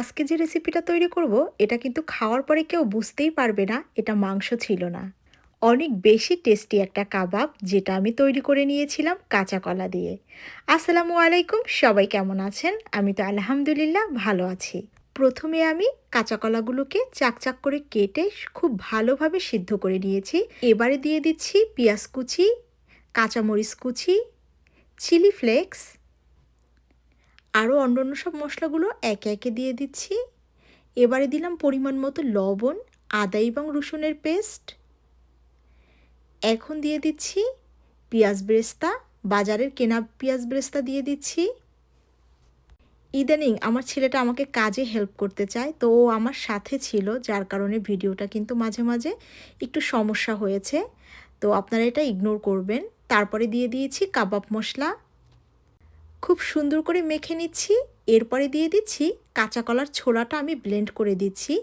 আজকে যে রেসিপিটা তৈরি করব, এটা কিন্তু খাওয়ার পরে কেউ বুঝতেই পারবে না, এটা মাংস ছিল না। অনেক বেশি টেস্টি একটা কাবাব যেটা আমি তৈরি করে নিয়েছিলাম কাঁচা কলা দিয়ে। আসসালামু আলাইকুম, সবাই কেমন আছেন? আমি তো আলহামদুলিল্লাহ ভালো আছি। প্রথমে আমি কাঁচা কলাগুলোকে চাকচাক করে কেটে খুব ভালোভাবে সিদ্ধ করে নিয়েছি। এবারে দিয়ে দিচ্ছি পেঁয়াজ কুচি, কাঁচামরিচ কুচি চিলি ফ্লেক্স আরও অন্য অন্য সব মশলাগুলো একে একে দিয়ে দিচ্ছি। এবারে দিলাম পরিমাণ মতো লবণ, আদা এবং রসুনের পেস্ট। এখন দিয়ে দিচ্ছি পেঁয়াজ ব্রেস্তা, বাজারের কেনা পেঁয়াজ ব্রেস্তা দিয়ে দিচ্ছি। ইদানিং আমার ছেলেটা আমাকে কাজে হেল্প করতে চায়, তো ও আমার সাথে ছিল, যার কারণে ভিডিওটা কিন্তু মাঝে মাঝে একটু সমস্যা হয়েছে। তো আপনারা এটা ইগনোর করবেন। তারপরে দিয়ে দিয়েছি কাবাব মশলা খুব সুন্দর করে মেখে নিচ্ছি। এরপরে দিয়ে দিচ্ছি কাঁচা কলার ছোলাটা আমি ব্লেন্ড করে দিচ্ছি।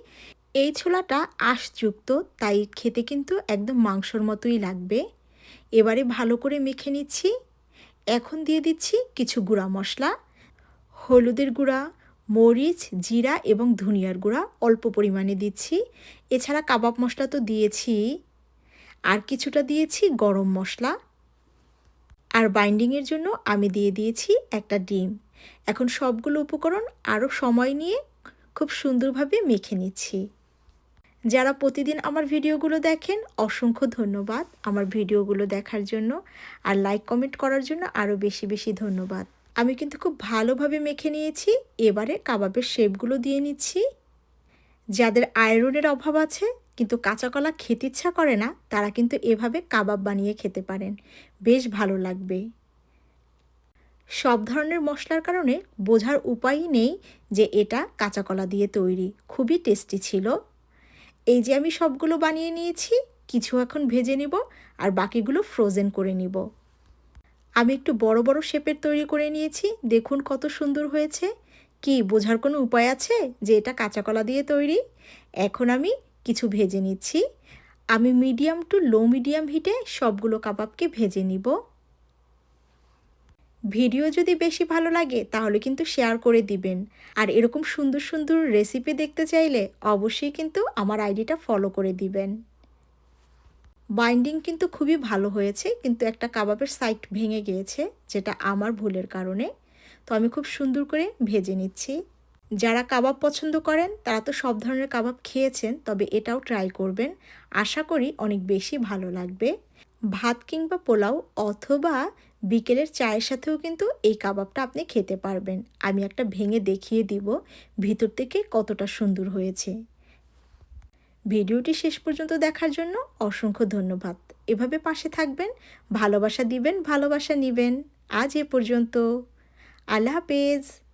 এই ছোলাটা আঁশযুক্ত, তাই খেতে কিন্তু একদম মাংসর মতোই লাগবে। এবারে ভালো করে মেখে নিচ্ছি। এখন দিয়ে দিচ্ছি কিছু গুঁড়া মশলা, হলুদের গুঁড়া, মরিচ, জিরা এবং ধনিয়ার গুঁড়া অল্প পরিমাণে দিচ্ছি। এছাড়া কাবাব মশলা তো দিয়েছি। আর কিছুটা দিয়েছি গরম মশলা। আর বাইন্ডিংয়ের জন্য আমি দিয়ে দিয়েছি একটা ডিম। এখন সবগুলো উপকরণ আরও সময় নিয়ে খুব সুন্দরভাবে মেখে নিচ্ছি। যারা প্রতিদিন আমার ভিডিওগুলো দেখেন, অসংখ্য ধন্যবাদ আমার ভিডিওগুলো দেখার জন্য। আর লাইক কমেন্ট করার জন্য আরও বেশি বেশি ধন্যবাদ। আমি কিন্তু খুব ভালোভাবে মেখে নিয়েছি, এবারে কাবাবের শেপগুলো দিয়ে নিচ্ছি। যাদের আয়রনের অভাব আছে কিন্তু কাঁচা কলা খেতে ইচ্ছা করে না, তারা কিন্তু এভাবে কাবাব বানিয়ে খেতে পারেন। বেশ ভালো লাগবে। সব ধরনের মশলার কারণে বোঝার উপায়ই নেই যে এটা কাঁচা কলা দিয়ে তৈরি। খুবই টেস্টি ছিল। এই যে আমি সবগুলো বানিয়ে নিয়েছি, কিছু এখন ভেজে নিব আর বাকিগুলো ফ্রোজেন করে নিব। আমি একটু বড় বড় শেপের তৈরি করে নিয়েছি, দেখুন কত সুন্দর হয়েছে। কি, বোঝার কোনো উপায় আছে যে এটা কাঁচা কলা দিয়ে তৈরি? এখন আমি কিছু ভেজে নিচ্ছি। আমি মিডিয়াম টু লো মিডিয়াম হিটে সবগুলো কাবাবকে ভেজে নিব। ভিডিও যদি বেশি ভালো লাগে তাহলে কিন্তু শেয়ার করে দিবেন। আর এরকম সুন্দর সুন্দর রেসিপি দেখতে চাইলে অবশ্যই কিন্তু আমার আইডিটা ফলো করে দিবেন। বাইন্ডিং কিন্তু খুবই ভালো হয়েছে, কিন্তু একটা কাবাবের সাইড ভেঙে গিয়েছে, যেটা আমার ভুলের কারণে। তো আমি খুব সুন্দর করে ভেজে নিচ্ছি। যারা কাবাব পছন্দ করেন, তারা তো সব ধরনের কাবাব খেয়েছেন, তবে এটাও ট্রাই করবেন। আশা করি অনেক বেশি ভালো লাগবে। ভাত কিংবা পোলাও অথবা বিকেলের চায়ের সাথেও কিন্তু এই কাবাবটা আপনি খেতে পারবেন। আমি একটা ভেঙে দেখিয়ে দিব ভিতর থেকে কতটা সুন্দর হয়েছে। ভিডিওটি শেষ পর্যন্ত দেখার জন্য অসংখ্য ধন্যবাদ। এভাবে পাশে থাকবেন, ভালোবাসা দিবেন, ভালোবাসা নিবেন। আজ এ পর্যন্ত। আল্লাহ হাফেজ।